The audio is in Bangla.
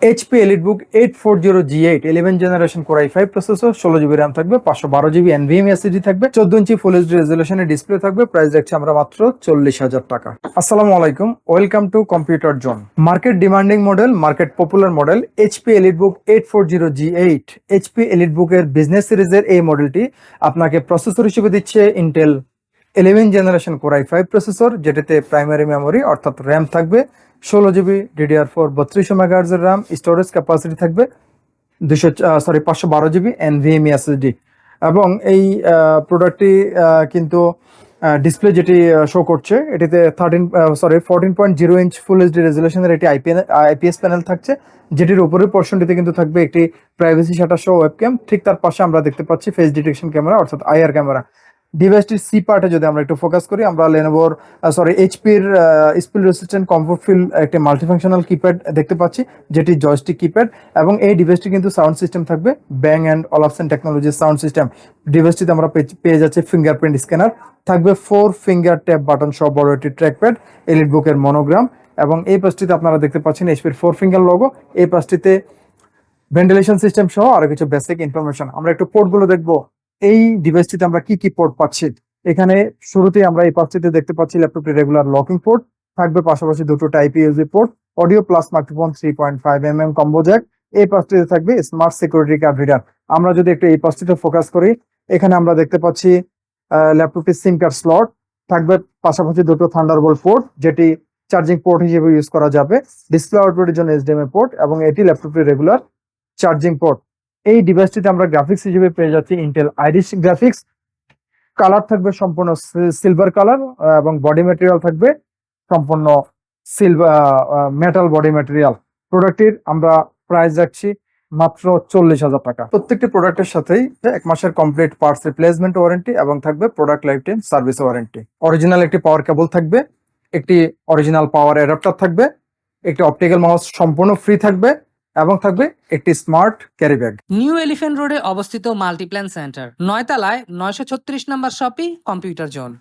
HP EliteBook eight four zero G eight eleven generation core five processor ষোলো জিবি র্যাম থাকবে, পাঁচশো বারো জিবি এনভিএম এসিডি থাকবে, চোদ্দ ইঞ্চি ফুল এইচডি রেজলিউশনের ডিসপ্লে থাকবে প্রাইস রাখছি আমরা মাত্র চল্লিশ হাজার টাকা। আসসালামু আলাইকুম welcome to computer zone market demanding model market popular model HP EliteBook eight four zero G eight HP এলিটবুকের business সিরিজের এই মডেলটি আপনাকে প্রসেসর হিসেবে দিচ্ছে Intel eleven generation core i five processor যেটাতে প্রাইমারি মেমোরি অর্থাৎ র্যাম থাকবে, ষোলো জিবি ডিডিআর ফোর বত্রিশশো মেগাহার্জের র্যাম স্টোরেজ ক্যাপাসিটি থাকবে দুশো সরি পাঁচশো বারো জিবি এনভিএমই এসএসডি এবং এই প্রোডাক্টটি কিন্তু ডিসপ্লে যেটি শো করছে, এটিতে thirteen sorry fourteen point zero inch full HD রেজুলেশনের একটি আইপিএন আইপিএস প্যানেল থাকছে, যেটির উপরের পোর্শনটিতে কিন্তু থাকবে একটি প্রাইভেসি শাটার সহ ওয়েবক্যাম ঠিক তার পাশে আমরা দেখতে পাচ্ছি ফেস ডিটেকশন ক্যামেরা অর্থাৎ আইআর ক্যামেরা ডিভাইসটির সি পার্টে যদি আমরা একটু ফোকাস করি, আমরা লেনোভোর সরি এইচপির স্পিল রেসিস্ট্যান্ট কমফোর্ট ফিল একটি মাল্টিফাংশনাল কিপ্যাড দেখতে পাচ্ছি, যেটি জয়স্টিক কিপ্যাড এবং এই ডিভাইসটি কিন্তু সাউন্ড সিস্টেম থাকবে ব্যাং অ্যান্ড অলাপসেন টেকনোলজির সাউন্ড সিস্টেম ডিভাইসটিতে আমরা পেয়ে যাচ্ছে ফিঙ্গারপ্রিন্ট স্ক্যানার থাকবে ফোর ফিঙ্গার ট্যাপ বাটন সহ বড় একটি ট্র্যাকপ্যাড এলিট বুকের মনোগ্রাম এবং এই পাশটিতে আপনারা দেখতে পাচ্ছেন এইচপির ফোর ফিঙ্গার লোগো এই পাশটিতে ভেন্টিলেশন সিস্টেম সহ আরও কিছু বেসিক ইনফরমেশন আমরা একটু পোর্টগুলো দেখব। এই ডিভাইসটিতে আমরা কি কি পোর্ট পাচ্ছি? এখানে শুরুতেই আমরা এই পাশটিতে দেখতে পাচ্ছি ল্যাপটপটি রেগুলার লকিং পোর্ট থাকবে পাশাপাশি দুটো type USB port audio plus microphone three point five M M combo jack এই পাশটিতে থাকবে স্মার্ট সিকিউরিটি কার্ড রিডার আমরা যদি একটু এই পাশটিতে ফোকাস করি, এখানে আমরা দেখতে পাচ্ছি ল্যাপটপটির সিম কার্ড স্লট থাকবে পাশাপাশি দুটো থান্ডারবোল্ট পোর্ট যেটি চার্জিং পোর্ট হিসেবে ইউজ করা যাবে ডিসপ্লে আউটপুটের জন্য এইচডিএমআই পোর্ট এবং এটি ল্যাপটপটির রেগুলার চার্জিং পোর্ট এই ডিভাইসটিতে আমরা গ্রাফিক্স হিসেবে পেয়ে যাচ্ছি ইন্টেল আইরিশ গ্রাফিক্স কালার থাকবে সম্পূর্ণ সিলভার কালার এবং বডি ম্যাটেরিয়াল থাকবে সম্পূর্ণ সিলভার মেটাল বডি ম্যাটেরিয়াল প্রোডাক্টটির আমরা প্রাইস রাখছি মাত্র চল্লিশ হাজার টাকা। প্রত্যেকটি প্রোডাক্টের সাথেই এক মাসের কমপ্লিট পার্টস রিপ্লেসমেন্ট ওয়ারেন্টি এবং থাকবে product lifetime service warranty original একটি পাওয়ার কেবল থাকবে, একটি অরিজিনাল পাওয়ার অ্যাডাপ্টার থাকবে, একটি অপটিক্যাল মাউস সম্পূর্ণ ফ্রি থাকবে। এবং থাকবে একটি smart carry bag. New elephant রোডে অবস্থিত মাল্টিপ্ল্যান সেন্টার, নয়তলায় নয়শো ছত্রিশ নম্বর শপি কম্পিউটার জোন।